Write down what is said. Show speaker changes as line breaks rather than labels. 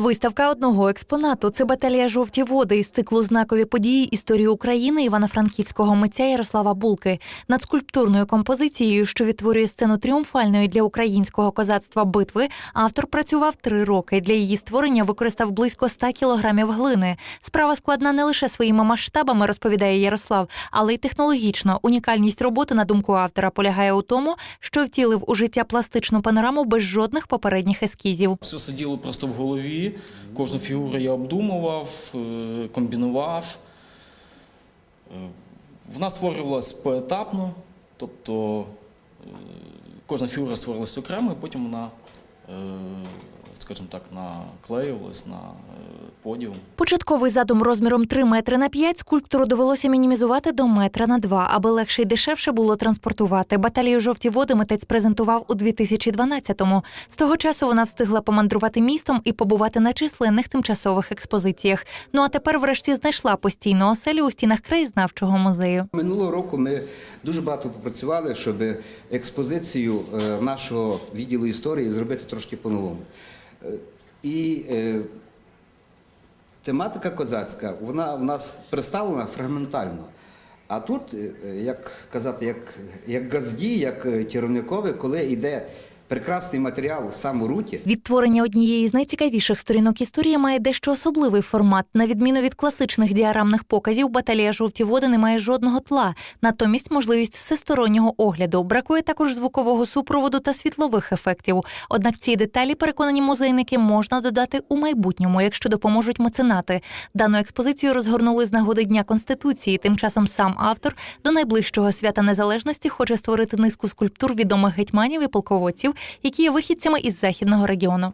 Виставка одного експонату це баталія жовті води із циклу знакові події історії України івано-франківського митця Ярослава Булки. Над скульптурною композицією, що відтворює сцену тріумфальної для українського козацтва битви, автор працював три роки. Для її створення використав близько 100 кілограмів глини. Справа складна не лише своїми масштабами, розповідає Ярослав, але й технологічно. Унікальність роботи, на думку автора, полягає у тому, що втілив у життя пластичну панораму без жодних попередніх ескізів.
Все сиділо просто в голові. Кожну фігуру я обдумував, е, комбінував. Е, Вона створювалась поетапно, тобто е, кожна фігура створилась окремо, і потім вона, скажімо так, наклеювалась на е, подіум.
Початковий задум розміром 3 метри на 5 скульптору довелося мінімізувати до метра на 2, аби легше й дешевше було транспортувати. Баталію жовті води митець презентував у 2012-му. З того часу вона встигла помандрувати містом і побувати на численних тимчасових експозиціях. Ну а тепер, врешті, знайшла постійну оселю у стінах краєзнавчого музею.
Минулого року ми дуже багато попрацювали, щоб експозицію е, нашого відділу історії зробити трошки по-новому. І е, тематика козацька, вона в нас представлена фрагментально. А тут, е, як казати, як, як газді, як е, коли йде прекрасний матеріал сам у руті,
Відтворення однієї з найцікавіших сторінок історії має дещо особливий формат. На відміну від класичних діарамних показів, баталія жовті води не має жодного тла, натомість можливість всестороннього огляду. Бракує також звукового супроводу та світлових ефектів. Однак ці деталі, переконані музейники, можна додати у майбутньому, якщо допоможуть меценати. Дану експозицію розгорнули з нагоди Дня Конституції. Тим часом сам автор до найближчого свята незалежності хоче створити низку скульптур відомих гетьманів і полководців, які є вихідцями із західного регіону.